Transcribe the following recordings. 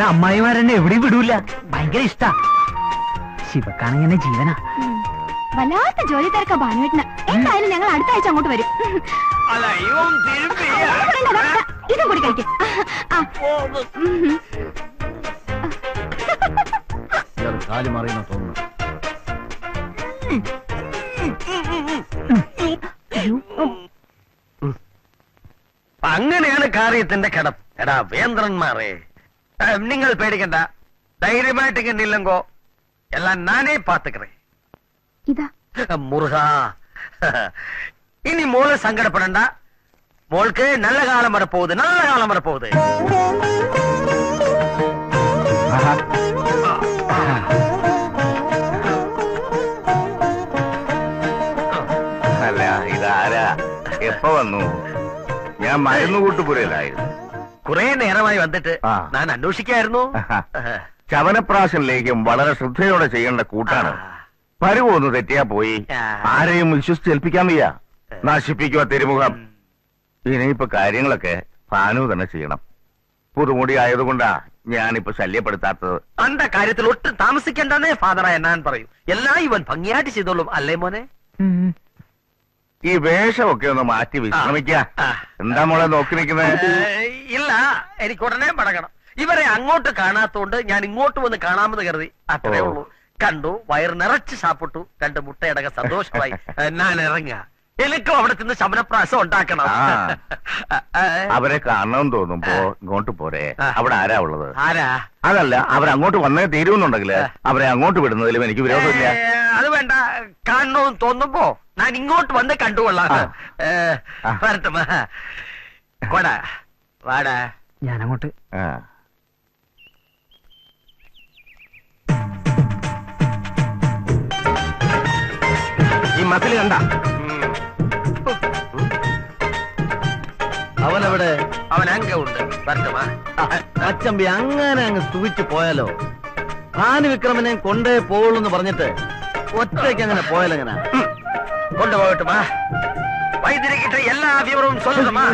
മോളെ അമ്മായിമാരെന്നെ എവിടെയും വിടൂല. ഭയങ്കര ഇഷ്ട. ശിവക്കാണിങ്ങനെ എന്നെ ജീവനാ. വല്ലാത്ത ജോലി തിരക്ക ഭാനുവേട്ടന്. എന്തായാലും ഞങ്ങൾ അടുത്ത ആഴ്ച അങ്ങോട്ട് വരും. ഇതും കൂടി കഴിക്കും. അങ്ങനെയാണ് കാര്യത്തിന്റെ കടം എടാ വേന്ദ്രന്മാരെ. നിങ്ങൾ പേടിക്കണ്ട. ധൈര്യമായിട്ട് ഇങ്ങനെ എല്ലാം നാനേ പാത്തുക്കറേ. ഇതാ. മുറുകാ. ഇനി മോൾ സങ്കടപ്പെടണ്ട. മോൾക്ക് നല്ല കാലം വരെ പോകുന്നത് നല്ല കാലം വരെ പോകുന്നത് അല്ല ഇതാരാ? എപ്പ വന്നു? ഞാൻ മരുന്ന് കൂട്ടുപുരയിലായിരുന്നു കുറെ നേരമായി വന്നിട്ട് ആ. ഞാൻ അന്വേഷിക്കായിരുന്നു. ചവനപ്രാശനിലേക്കും വളരെ ശ്രദ്ധയോടെ ചെയ്യേണ്ട കൂട്ടാണ്. പരുവൊന്ന് തെറ്റിയാ പോയി. ആ. ആരെയും വിശ്വസിച്ചേൽപ്പിക്കാൻ വയ്യ. നശിപ്പിക്കുക തിരുമുഖം. ഇനിയിപ്പോ കാര്യങ്ങളൊക്കെ ഫാനു തന്നെ ചെയ്യണം. പുതുമുടി ആയതുകൊണ്ടാ ഞാനിപ്പോ ശല്യപ്പെടുത്താത്തത്. അന്റെ കാര്യത്തിൽ ഒട്ടും താമസിക്കണ്ടെന്നേ ഫാദറായ ഞാൻ പറയും. എല്ലാം ഇവൻ ഭംഗിയായിട്ട് ചെയ്തോളും അല്ലേ മോനെ? ഈ വേഷമൊക്കെ ഒന്ന് മാറ്റി വിശ്രമിക്ക. എന്താ മോളെ നോക്കി നിൽക്കുന്നത് ഇല്ല എനിക്ക് ഉടനെ മടങ്ങണം. ഇവരെ അങ്ങോട്ട് കാണാത്തോണ്ട് ഞാൻ ഇങ്ങോട്ട് വന്ന് കാണാമെന്ന് കരുതി. അത്രേ ഉള്ളൂ. കണ്ടു വയർ നിറച്ച് സാപ്പിട്ടു. രണ്ട് മുട്ടയടക സന്തോഷമായി. ഞാൻ ഇറങ്ങ എനിക്കും അവിടെ നിന്ന് ശമനപ്രാസം ഉണ്ടാക്കണം. അവരെ കാണണം തോന്നുമ്പോ ഇങ്ങോട്ട് പോരെ. അവിടെ ആരാ ഉള്ളത്? ആരാ? അതല്ല അവരങ്ങോട്ട് വന്നേ തീരുമെന്നുണ്ടെങ്കിൽ അവരെ അങ്ങോട്ട് വിടുന്നതിലും എനിക്ക് വിരോധമില്ല. അത് വേണ്ട. കാണണമെന്ന് തോന്നുമ്പോ ഞാൻ ഇങ്ങോട്ട് വന്ന് കണ്ടുകൊള്ളാം ആ. ഏ, ആ. വരട്ടെ മാ. കൊടാ വാടാ ഞാനങ്ങോട്ട്. ഈ മസിൽ കണ്ട അവനവിടെ അവൻ അങ്ക ഉണ്ട് വരട്ടെ മാ. അച്ചമ്പി അങ്ങനെ അങ്ങ് സ്തുവിച്ചു പോയാലോ ഭാനു വിക്രമനെ കൊണ്ടേ പോവുള്ളൂ എന്ന് പറഞ്ഞിട്ട് ஒத்தைக்கங்க போயிலங்க கொண்டு போகட்டுமா வைத்திரி கிட்ட எல்லா விவரமும் சொல்லட்டுமா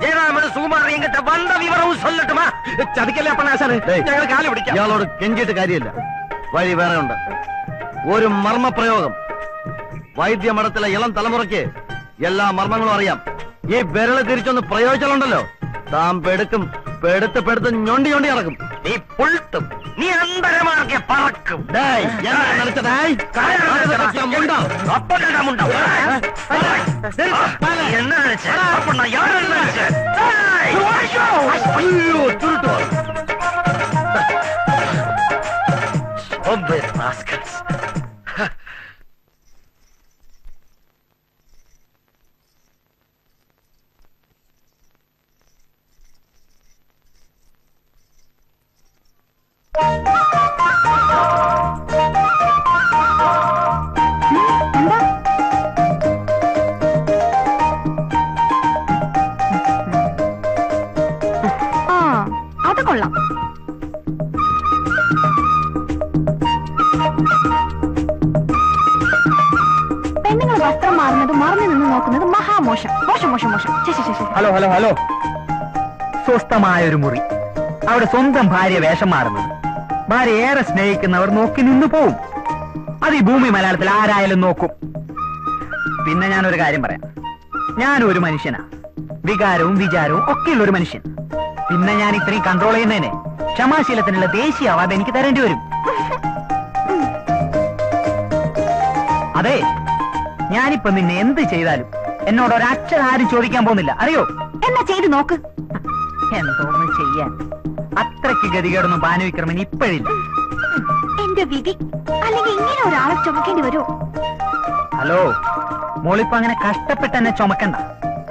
ஜெயராமன் சுகுமாரன் எங்கிட்ட வந்த விவரமும் சொல்லட்டுமா ചതിക്കല്ലേ അപ്പണ ആശാനെ ഞങ്ങൾ കാലി പിടിക്കാം ഇയാളോട് കെഞ്ചിയിട്ട് കാര്യമില്ല വഴി വേറെ ഉണ്ട് ഒരു മർമ്മപ്രയോഗം വൈദ്യമഠത്തിലെ ഇളം തലമുറയ്ക്ക് എല്ലാ മർമ്മങ്ങളും അറിയാം ഈ വിരള് തിരിച്ചൊന്ന് പ്രയോഗിച്ചാലുണ്ടല്ലോ താൻ പെടുക്കും പെടുത്ത് പെടുത്ത് ഞൊണ്ടി ഞൊണ്ടി ഇറക്കും നീ പുൾത്തും நீ அந்தரமா இருக்க பறக்கும். டேய் என்ன நடத்தடாய் அப்ப கடா முண்டா? என்ன நினைச்ச? அப்ப நான் யார நினைச்ச? ஐயோ துருட்டோ. ஒம்பே பாஸ்கட்ஸ் മറന്നു നിന്ന് നോക്കുന്നത് മഹാമോശം. മോശം മോശം മോശം. Hello hello hello. സ്വസ്ഥമായ ഒരു മുറി. അവിടെ സ്വന്തം ഭാര്യ വേഷം മാറുന്നത്. ഭാര്യ ഏറെ സ്നേഹിക്കുന്നവർ നോക്കി നിന്നു പോവും. അത് ഈ ഭൂമി മലയാളത്തിൽ ആരായാലും നോക്കും. പിന്നെ ഞാനൊരു കാര്യം പറയാം. ഞാനും ഒരു മനുഷ്യനാ. വികാരവും വിചാരവും ഒക്കെയുള്ള ഒരു മനുഷ്യൻ. പിന്നെ ഞാൻ ഇത്രയും കൺട്രോൾ ചെയ്യുന്നതിന് ക്ഷമാശീലത്തിനുള്ള ദേശീയ അവാർഡ് എനിക്ക് തരേണ്ടി വരും. അതെ. ഞാനിപ്പോ നിന്നെ എന്ത് ചെയ്താലും എന്നോട് ഒരക്ഷരം ആരും ചോദിക്കാൻ പോകുന്നില്ല. അറിയോ? എന്നാ ചെയ്ത് നോക്ക്. എന്തോന്ന് ചെയ്യാൻ. അത്രയ്ക്ക് ഗതികേടൊന്നും ഭാനുവിക്രമൻ ഇപ്പോഴില്ല. എന്റെ വിധി. അല്ലെങ്കിൽ ഇങ്ങനെ ഒരാളെ ചുമക്കേണ്ടി വരുമോ? ഹലോ മോളിപ്പോ അങ്ങനെ കഷ്ടപ്പെട്ട് എന്നെ ചുമക്കണ്ട.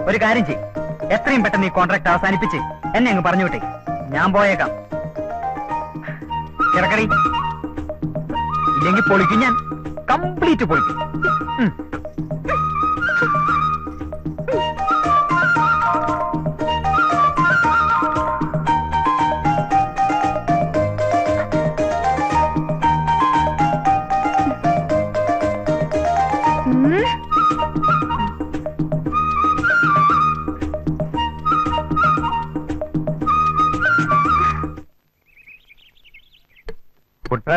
ഒരു കാര്യം ചെയ് എത്രയും പെട്ടെന്ന് ഈ കോൺട്രാക്ട് അവസാനിപ്പിച്ച് എന്നെ അങ്ങ് പറഞ്ഞു വിട്ടേ ഞാൻ പോയേക്കാം. കിടക്കടി ഇല്ലെങ്കിൽ പൊളിക്കും ഞാൻ. കംപ്ലീറ്റ് പൊളിക്കും. ഉം.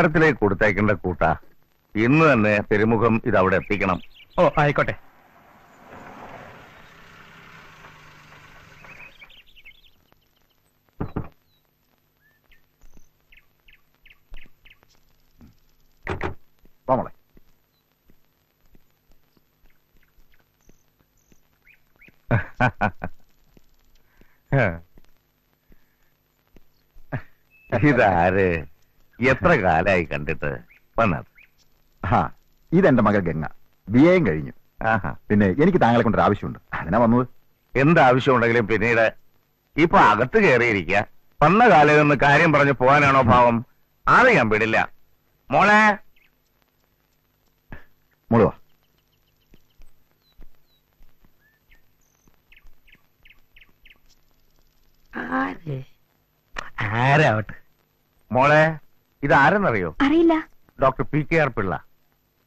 കൊട്ടാരത്തിലേക്ക് കൊടുത്തേക്കേണ്ട കൂട്ട. ഇന്ന് തന്നെ തിരുമുഖം ഇത് അവിടെ എത്തിക്കണം. ഓ ആയിക്കോട്ടെ. പോമളെ ഇതാര്? എത്ര കാലായി കണ്ടിട്ട് വന്നത്? ആ ഇതെന്റെ മകൾ ഗംഗ. ബി എയും കഴിഞ്ഞു. ആഹാ. പിന്നെ എനിക്ക് താങ്കളെ കൊണ്ടൊരു ആവശ്യമുണ്ട്. അതിനാ വന്നത്? എന്താവശ്യമുണ്ടെങ്കിലും പിന്നീട് ഇപ്പൊ അകത്ത് കയറിയിരിക്കുക. വന്ന കാലം നിന്ന് കാര്യം പറഞ്ഞു പോകാനാണോ ഭാവം? അത് ഞാൻ വിടില്ല. മോളെ. മുഴുവ ആരാവട്ടെ? മോളെ. ഇത് ആരെന്നറിയോ അറിയില്ല. Doctor P K R Pillai.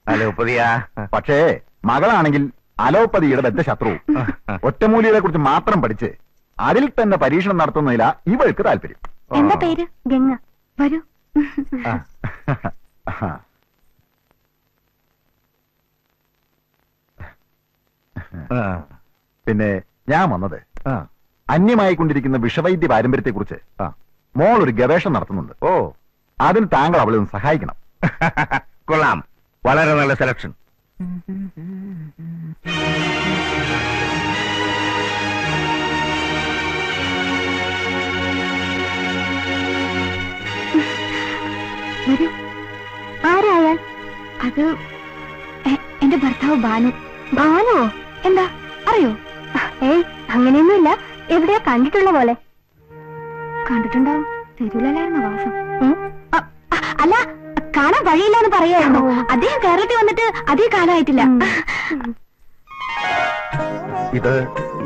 അലോപ്പതിയാ. പക്ഷേ മകളാണെങ്കിൽ അലോപ്പതിയുടെ ബദ്ധ ശത്രു ഒറ്റമൂലികളെ കുറിച്ച് മാത്രം പഠിച്ച് അതിൽ തന്നെ പരീക്ഷണം നടത്തുന്നതിലാ ഇവൾക്ക് താല്പര്യം. എന്താ പേര്? ഗംഗ. വരൂ. ആ. ആ. ആ. പിന്നെ ഞാൻ വന്നത്. അന്യമായിക്കൊണ്ടിരിക്കുന്ന വിഷവൈദ്യ പാരമ്പര്യത്തെ കുറിച്ച് ആ. മോൾ ഒരു ഗവേഷണം നടത്തുന്നുണ്ട്. ഓ. അതിന് താങ്കൾ അവളെ ഒന്ന് സഹായിക്കണം. കൊള്ളാം. വളരെ നല്ല സെലക്ഷൻ വരൂ. ആരായാൽ അത് എന്റെ ഭർത്താവ് ബാനു ബാനുവോ എന്താ? അറിയോ? ഏയ് അങ്ങനെയൊന്നുമില്ല. എവിടെയോ കണ്ടിട്ടുള്ള പോലെ? കണ്ടിട്ടുണ്ടാവും. തിരുവല്ലായിരുന്നു വാസം കാണാൻ വഴിയില്ല എന്ന് പറയായിരുന്നു അദ്ദേഹം കേരളത്തിൽ വന്നിട്ട് അതേ കാലമായിട്ടില്ല. ഇത്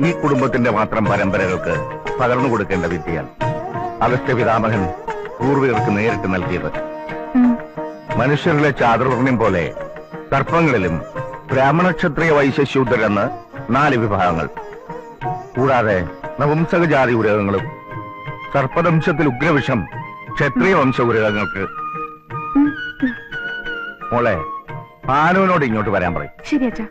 ഈ കുടുംബത്തിന്റെ മാത്രം പരമ്പരകൾക്ക് പകർന്നു കൊടുക്കേണ്ട വിദ്യയാണ്. അഗസ്ത്യ പിതാമഹൻ പൂർവികർക്ക് നേരിട്ട് നൽകിയത്. മനുഷ്യരിലെ ചാതുർവർണ്യം പോലെ സർപ്പങ്ങളിലും ബ്രാഹ്മണ ക്ഷത്രിയ വൈശ്യശൂദ്രരെന്ന് നാല് വിഭാഗങ്ങൾ. കൂടാതെ നവംസകജാതി ഉരകങ്ങളും സർപ്പദംശത്തിൽ ഉഗ്രവിഷം ക്ഷത്രിയ വംശ ഉരകങ്ങൾക്ക് മോളെ ഭാനുവിനോട് ഇങ്ങോട്ട് വരാൻ പറയും. ശരി അച്ഛാ.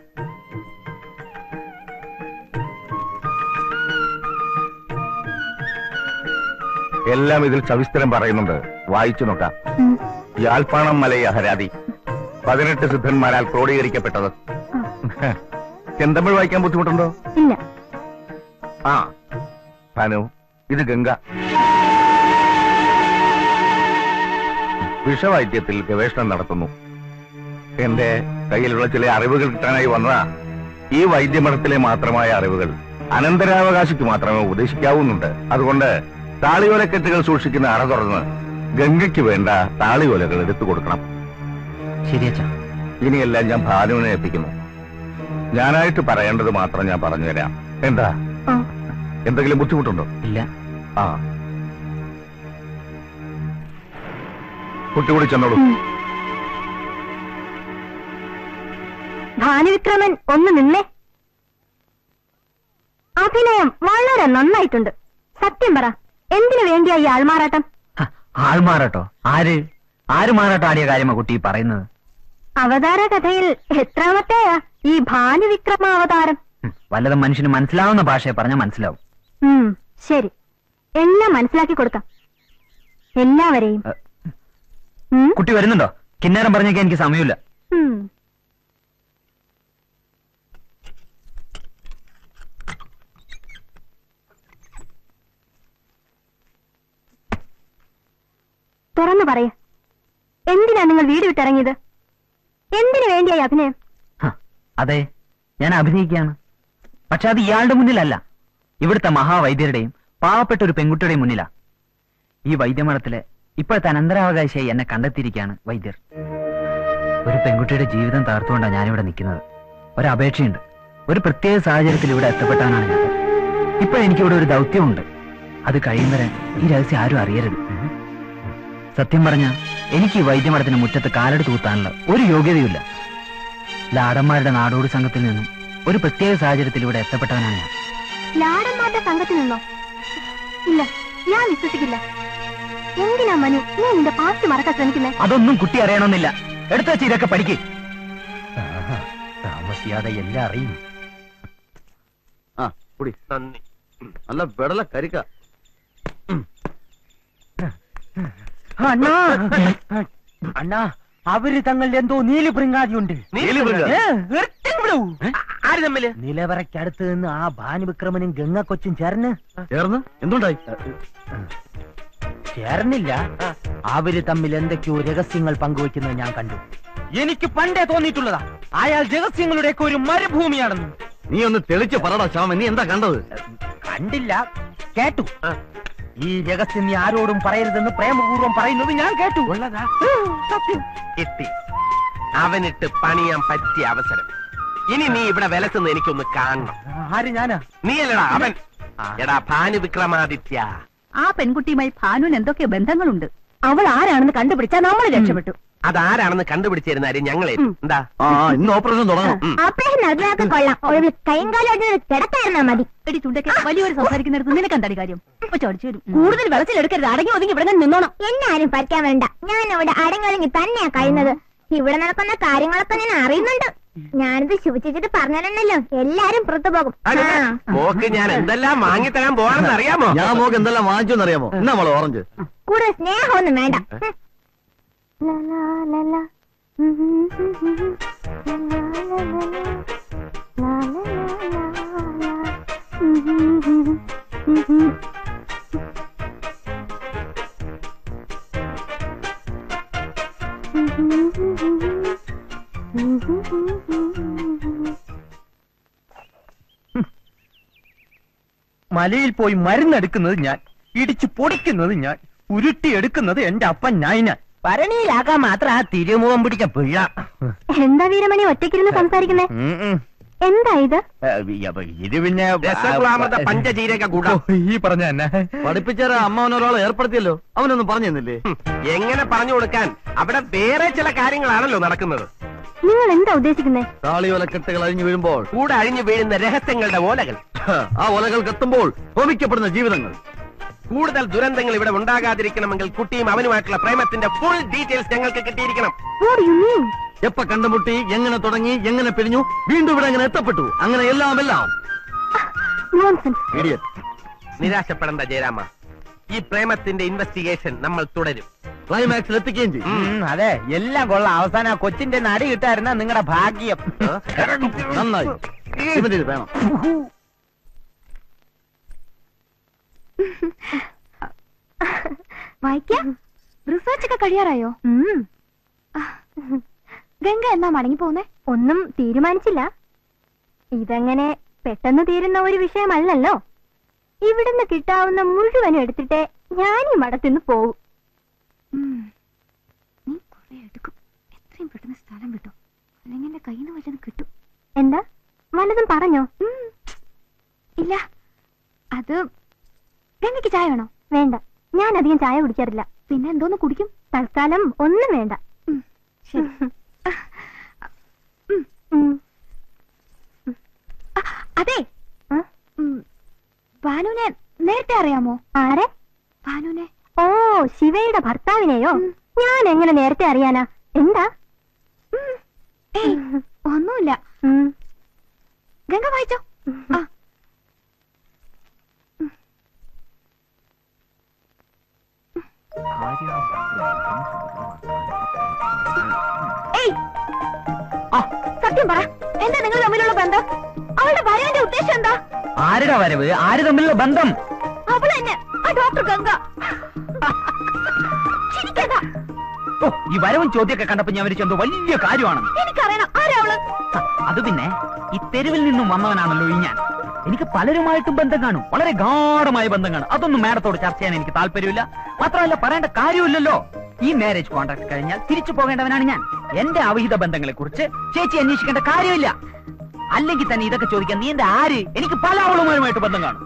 എല്ലാം ഇതിൽ സവിസ്തരം പറയുന്നുണ്ട്. വായിച്ചു നോക്കാം. യാൽപ്പാണം മലയെ മലയ ഹരാതി പതിനെട്ട് സിദ്ധന്മാരാൽ ക്രോഡീകരിക്കപ്പെട്ടത്. ചെന്തമിഴ് വായിക്കാൻ ബുദ്ധിമുട്ടുണ്ടോ? ഇല്ല. ആ. ഭാനു ഇത് ഗംഗ. വിഷവൈദ്യത്തിൽ ഗവേഷണം നടത്തുന്നു. എന്റെ കയ്യിലുള്ള ചില അറിവുകൾ കിട്ടാനായി വന്നതാ. ഈ വൈദ്യമഠത്തിലെ മാത്രമായ അറിവുകൾ. അനന്തരാവകാശിക്ക് മാത്രമേ ഉപദേശിക്കാവുന്നുണ്ട്. അതുകൊണ്ട് താളിയോലക്കെട്ടുകൾ സൂക്ഷിക്കുന്ന അറ തുറന്ന് ഗംഗയ്ക്ക് വേണ്ട താളിയോലകൾ എടുത്തു കൊടുക്കണം. ശരിയച്ചാ ഇനിയെല്ലാം ഞാൻ ഭാനുവിനെ എത്തിക്കുന്നു ഞാനായിട്ട് പറയേണ്ടത് മാത്രം ഞാൻ പറഞ്ഞു തരാം. എന്താ. എന്തെങ്കിലും ബുദ്ധിമുട്ടുണ്ടോ? ഇല്ല. ആ. കുട്ടി കൂടി ചെന്നോളൂ. ഭാനുവിക്രമൻ ഒന്ന് നിന്നേ. അഭിനയം വളരെ നന്നായിട്ടുണ്ട്. സത്യം പറ എന്തിനു വേണ്ടിയാ ഈ ആൾമാറാട്ടം? ആൾമാറാട്ടോ. ആര്? ആര് മാറാട്ടാടിയ കാര്യമാ കുട്ടി പറയുന്നത്? അവതാര കഥയിൽ എത്രാമത്തെയാ ഈ ഭാനുവിക്രമ അവതാരം? വല്ലതും മനുഷ്യന് മനസ്സിലാവുന്ന ഭാഷയെ പറഞ്ഞാൽ മനസ്സിലാവും. ശരി. എല്ലാം മനസ്സിലാക്കി കൊടുക്കാം. എല്ലാവരെയും. കുട്ടി വരുന്നുണ്ടോ? കിന്നേരം പറഞ്ഞേക്കാൻ എനിക്ക് സമയമില്ല. തുറന്നു പറയ. എന്തിനാ നിങ്ങൾ വീട് വിട്ടിറങ്ങിയത്? എന്തിനു വേണ്ടിയായി അഭിനയം? അതെ ഞാൻ അഭിനയിക്കുകയാണ്. പക്ഷെ അത് ഇയാളുടെ മുന്നിലല്ല. ഇവിടുത്തെ മഹാവൈദ്യരുടെയും പാവപ്പെട്ട ഒരു പെൺകുട്ടിയുടെയും മുന്നിലാ. ഈ വൈദ്യമഠത്തിലെ ഇപ്പോഴത്തെ അനന്തരാവകാശിയായി എന്നെ കണ്ടെത്തിയിരിക്കുകയാണ് വൈദ്യർ. ഒരു പെൺകുട്ടിയുടെ ജീവിതം തകർത്തുകൊണ്ടാണ് ഞാനിവിടെ നിൽക്കുന്നത്. ഒരപേക്ഷയുണ്ട് ഒരു പ്രത്യേക സാഹചര്യത്തിൽ ഇവിടെ എത്തപ്പെട്ടാനാണ് ഞാൻ. ഇപ്പോഴെനിക്കിവിടെ ഒരു ദൗത്യമുണ്ട്. അത് കഴിയുന്നവരെ ഈ രഹസ്യം ആരും അറിയരുത്. സത്യം പറഞ്ഞ എനിക്ക് ഈ വൈദ്യമഠത്തിന് മുറ്റത്ത് കാലെടുത്ത് കുത്താനുള്ള ഒരു യോഗ്യതയുമില്ല. ലാടന്മാരുടെ നാടോടി സംഘത്തിൽ നിന്നും ഒരു പ്രത്യേക സാഹചര്യത്തിൽ ഇവിടെ എത്തപ്പെട്ടവനാണ് ഞാൻ. ലാടന്മാരുടെ സംഘത്തിൽ നിന്നോ? ഇല്ല ഞാൻ വിശ്വസിക്കില്ല. എന്തിനാ മനു നീ നിന്റെ പാസ്റ്റ് മറക്കാൻ ശ്രമിക്കുന്നേ? അതൊന്നും കുട്ടി അറിയണമെന്നില്ല. എടുത്ത ചീരൊക്കെ ഇതൊക്കെ പഠിക്ക്. താമസിയാതെ എല്ലാം അറിയും. ആ കുടി. നന്ദി. നല്ല വെടല കരിക്ക. അണ്ണാ. അണ്ണാ അവർ തങ്ങളുടെ എന്തോ നീലി പ്രിങ്ങാതിയുണ്ട്. ആര് തമ്മിൽ? നിലവറയ്ക്കടുത്ത് നിന്ന് ആ ഭാനുവിക്രമനും ഗംഗക്കൊച്ചും ചേർന്ന്. ചേർന്ന്? എന്തുണ്ടായി? ചേർന്നില്ല. അവർ തമ്മിൽ എന്തൊക്കെയോ രഹസ്യങ്ങൾ പങ്കുവെക്കുന്നത് ഞാൻ കണ്ടു. എനിക്ക് പണ്ടേ തോന്നിയിട്ടുള്ളതാ. അയാൾ രഹസ്യങ്ങളുടെ ഒക്കെ ഒരു മരുഭൂമിയാണെന്ന്. നീ ഒന്ന് തെളിച്ച് പറടാ ശ്യാമൻ. നീ എന്താ കണ്ടത്? കണ്ടില്ല. കേട്ടു. ഈ രഹസ്യം നീ ആരോടും പറയരുതെന്ന് പ്രേമപൂർവം പറയുന്നത് ഞാൻ കേട്ടു. സത്യം. കിട്ടി അവനിട്ട് പണിയാൻ പറ്റിയ അവസരം. ഇനി നീ ഇവിടെ വിലസുന്ന എനിക്കൊന്ന് കാണണം. ആര് ഞാനാ? നീ അല്ലടാ അവൻ. എടാ ഭാനു വിക്രമാദിത്യ. ആ പെൺകുട്ടിയുമായി ഭാനുവിന് എന്തൊക്കെ ബന്ധങ്ങളുണ്ട്. അവൾ ആരാണെന്ന് കണ്ടുപിടിച്ചാൽ നമ്മൾ രക്ഷപ്പെട്ടു. അതാരാണെന്ന് കണ്ടുപിടിച്ചിരുന്നാൽ ഞങ്ങളെ എന്താ? ആ ഇന്ന് ഓപ്പറേഷൻ തുടങ്ങണം. ഓപ്പറേഷൻ നടത്തിയാൽ കൊള്ളാം. ഒഴിവിൽ കൈയും കാലും മതി. എടി ചുണ്ടൊക്കെ വലിയൊരു സംസാരിക്കുന്നിടത്ത് നിനക്ക് എന്താണ് കാര്യം? ചോദിച്ചു വരും കൂടുതൽ വെളച്ചിലെടുക്കരുത് അടങ്ങി ഒതുങ്ങി ഇവിടെ നിന്ന് നിന്നോണം. എന്നാരും ആരും പറിക്കാൻ വേണ്ട. ഞാൻ ഇവിടെ അടങ്ങൊതുങ്ങി തന്നെയാ കഴിയുന്നത്. ഇവിടെ നടക്കുന്ന കാര്യങ്ങളൊക്കെ ഞാൻ അറിയുന്നുണ്ട്. ഞാനിത് ശുചിച്ചിട്ട് പറഞ്ഞല്ലോ എല്ലാരും പുറത്തു പോകും. മോക്ക് ഞാൻ എന്തെല്ലാം വാങ്ങിത്തരാൻ പോവാണെന്ന് അറിയാമോ? ഞാൻ മോക്ക് എന്തെല്ലാം വാങ്ങിച്ചു അറിയാമോ? എന്നാ മോളെ ഓറഞ്ച്? കൂടുതൽ സ്നേഹമൊന്നും വേണ്ട. മലയിൽ പോയി മരുന്നെടുക്കുന്നത് ഞാൻ ഇടിച്ചു പൊടിക്കുന്നത് ഞാൻ ഉരുട്ടിയെടുക്കുന്നത് എന്റെ അപ്പൻ ഞാൻ ഭരണിയിലാക്കാൻ മാത്രം ആ തിരുമുഖം പിടിച്ച പിഴ എന്താ വീരമണി ഒറ്റയ്ക്കിരുന്ന് സംസാരിക്കുന്നേ. എന്താ ഇത്? പിന്നെ പഞ്ചജീരക ഈ പറഞ്ഞ തന്നെ. പഠിപ്പിച്ചേരാ അമ്മ ഒരാളെ ഏർപ്പെടുത്തിയല്ലോ. അവനൊന്നും പറഞ്ഞു തന്നില്ലേ? എങ്ങനെ പറഞ്ഞു കൊടുക്കാൻ അവിടെ വേറെ ചില കാര്യങ്ങളാണല്ലോ നടക്കുന്നത്. നിങ്ങൾ എന്താ ഉദ്ദേശിക്കുന്നത് താളി ഒലക്കെട്ടുകൾ അഴിഞ്ഞു വീഴുമ്പോൾ കൂടെ അഴിഞ്ഞു വീഴുന്ന രഹസ്യങ്ങളുടെ ഓലകൾ. ആ ഒലകൾ കത്തുമ്പോൾ ഹോമിക്കപ്പെടുന്ന ജീവിതങ്ങൾ. കൂടുതൽ ദുരന്തങ്ങൾ ഇവിടെ ഉണ്ടാകാതിരിക്കണമെങ്കിൽ കുട്ടിയും അവനുമായിട്ടുള്ള പ്രേമത്തിന്റെ ഫുൾ ഡീറ്റെയിൽസ് ഞങ്ങൾക്ക് കിട്ടിയിരിക്കണം. എപ്പ കണ്ടുമുട്ടി എങ്ങനെ തുടങ്ങി എങ്ങനെ പിരിഞ്ഞു വീണ്ടും ഇവിടെ എങ്ങനെ എത്തപ്പെട്ടു. അങ്ങനെ എല്ലാം എല്ലാം. നിരാശപ്പെടേണ്ട ജയരാമ. ഈ പ്രേമത്തിന്റെ ഇൻവെസ്റ്റിഗേഷൻ നമ്മൾ തുടരും. ക്ലൈമാക്സിൽ എത്തിക്കുകയും ചെയ്യും. അതെ. എല്ലാം കൊള്ളാം. അവസാനം കൊച്ചിന്റെ നടി കിട്ടായിരുന്ന നിങ്ങളുടെ ഭാഗ്യം. നന്നായി. വേണം. വായിക്കാം? റിസർച്ച് ഒക്കെ കഴിയാറായോ? ഗംഗ എന്നാ മടങ്ങി പോകുന്നേ? ഒന്നും തീരുമാനിച്ചില്ല. ഇതങ്ങനെ പെട്ടെന്ന് തീരുന്ന ഒരു വിഷയമല്ലല്ലോ. ഇവിടുന്ന് കിട്ടാവുന്ന മുഴുവനും എടുത്തിട്ട് ഞാൻ ഈ മടത്തിന്ന് പോകും നീ കുറെ എടുക്കും. എത്രയും പെട്ടെന്ന് സ്ഥലം വിട്ടു അല്ലെങ്കിൽ എന്റെ കയ്യിൽ നിന്ന് വല്ലതും കിട്ടും. എന്താ? വല്ലതും പറഞ്ഞോ. ഇല്ല. അത് ഗംഗയ്ക്ക് ചായ വേണോ? വേണ്ട. ഞാൻ അധികം ചായ കുടിക്കാറില്ല. പിന്നെ എന്തോന്ന് കുടിക്കും? തൽക്കാലം ഒന്നും വേണ്ട. അതെ? ഭാനുവിനെ നേരത്തെ അറിയാമോ? ആരെ? ഭാനുവിനെ. ഓ ശിവയുടെ ഭർത്താവിനെയോ? ഞാൻ എങ്ങനെ നേരത്തെ അറിയാനാ? എന്താ? ഒന്നുമില്ല. ഗംഗ വായിച്ചോ? ആ ഭാര്യന്റെ ഉദ്ദേശം എന്താ? ആരുടെ വരവ്? ആര് തമ്മിലുള്ള ബന്ധം? അവൾ തന്നെ ആ ഡോക്ടർ ഗംഗ. ചിരിക്കണ്ട. ഓ ഈ വരവും ചോദ്യമൊക്കെ കണ്ടപ്പോ ഞാൻ വിളിച്ചെന്തോ വലിയ കാര്യമാണെന്ന്. എനിക്കറിയണം. ആരാ അവൾ? അത് പിന്നെ ഈ തെരുവിൽ നിന്നും വന്നവനാണല്ലോ ഈ ഞാൻ. എനിക്ക് പലരുമായിട്ടും ബന്ധം കാണും. വളരെ ഗാഠമായ ബന്ധം കാണും. അതൊന്നും മാഡത്തോട് ചർച്ച ചെയ്യാൻ എനിക്ക് താല്പര്യമില്ല. മാത്രമല്ല പറയേണ്ട കാര്യമില്ലല്ലോ ഈ മാരേജ് കോൺട്രാക്ട് കഴിഞ്ഞാൽ തിരിച്ചു പോകേണ്ടവനാണ് ഞാൻ. എന്റെ അവിഹിത ബന്ധങ്ങളെ കുറിച്ച് ചേച്ചി അന്വേഷിക്കേണ്ട കാര്യമില്ല. അല്ലെങ്കിൽ തന്നെ ഇതൊക്കെ ചോദിക്കാൻ നീ എന്റെ ആര്? എനിക്ക് പല അവളുമാരുമായിട്ട് ബന്ധം കാണും.